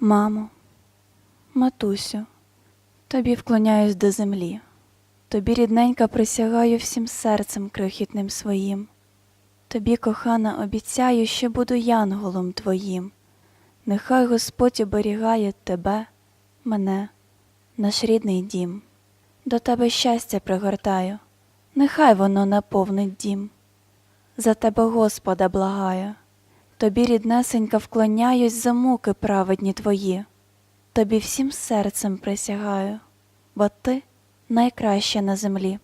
Мамо, матусю, тобі вклоняюсь до землі, тобі рідненька присягаю всім серцем крихітним своїм. Тобі, кохана, обіцяю, що буду янголом твоїм. Нехай Господь оберігає тебе, мене, наш рідний дім. До тебе щастя пригортаю, нехай воно наповнить дім. За тебе, Господа, благаю, Тобі, ріднесенька, вклоняюсь за муки праведні твої, тобі всім серцем присягаю, бо ти найкраща на землі.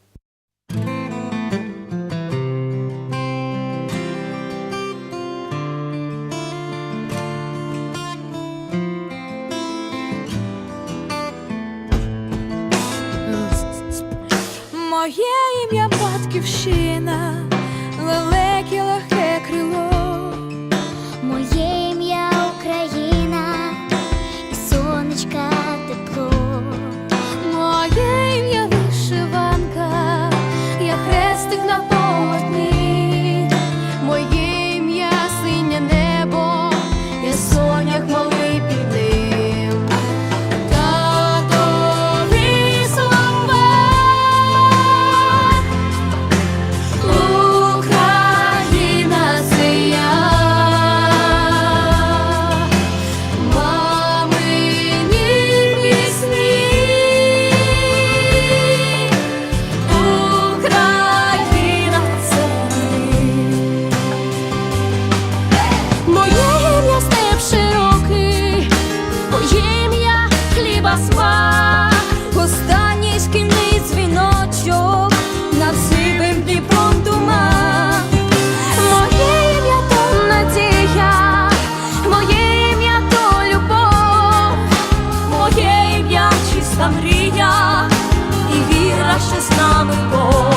Моє ім'я батьківщина. з нами Бог.